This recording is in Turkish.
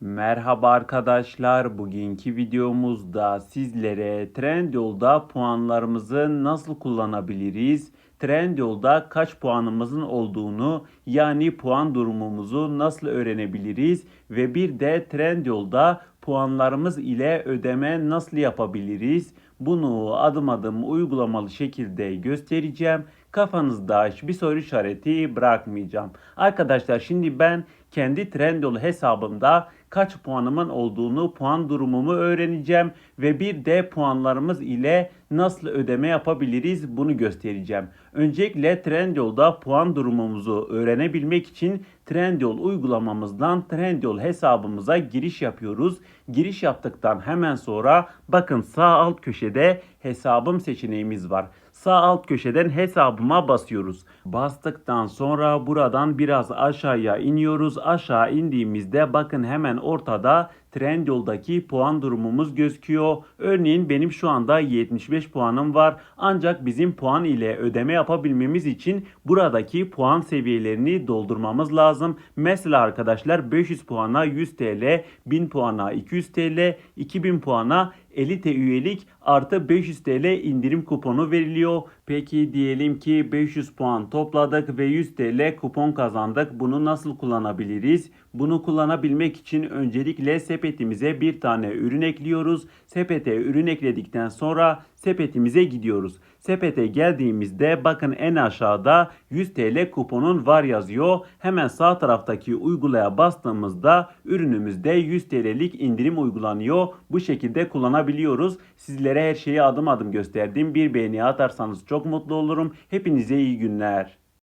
Merhaba arkadaşlar. Bugünkü videomuzda sizlere Trendyol'da puanlarımızı nasıl kullanabiliriz? Trendyol'da kaç puanımızın olduğunu yani puan durumumuzu nasıl öğrenebiliriz ve bir de Trendyol'da puanlarımız ile ödeme nasıl yapabiliriz? Bunu adım adım uygulamalı şekilde göstereceğim. Kafanızda hiçbir soru işareti bırakmayacağım. Arkadaşlar şimdi ben kendi Trendyol hesabımda kaç puanımın olduğunu, puan durumumu öğreneceğim ve bir de puanlarımız ile nasıl ödeme yapabiliriz bunu göstereceğim. Öncelikle Trendyol'da puan durumumuzu öğrenebilmek için Trendyol uygulamamızdan Trendyol hesabımıza giriş yapıyoruz. Giriş yaptıktan hemen sonra bakın sağ alt köşede hesabım seçeneğimiz var. Sağ alt köşeden hesabıma basıyoruz. Bastıktan sonra buradan biraz aşağıya iniyoruz. Aşağı indiğimizde bakın hemen ortada Trendyol'daki puan durumumuz gözüküyor. Örneğin benim şu anda 75 puanım var. Ancak bizim puan ile ödeme yapabilmemiz için buradaki puan seviyelerini doldurmamız lazım. Mesela arkadaşlar 500 puana 100 TL, 1000 puana 200 TL, 2000 puana 50 TL üyelik artı 500 TL indirim kuponu veriliyor. Peki diyelim ki 500 puan topladık ve 100 TL kupon kazandık. Bunu nasıl kullanabiliriz? Bunu kullanabilmek için öncelikle sepetimize bir tane ürün ekliyoruz. Sepete ürün ekledikten sonra sepetimize gidiyoruz. Sepete geldiğimizde bakın en aşağıda 100 TL kuponun var yazıyor. Hemen sağ taraftaki uygulaya bastığımızda ürünümüzde 100 TL'lik indirim uygulanıyor. Bu şekilde kullanabiliyoruz. Sizlere her şeyi adım adım gösterdim. Bir beğeni atarsanız çok mutlu olurum. Hepinize iyi günler.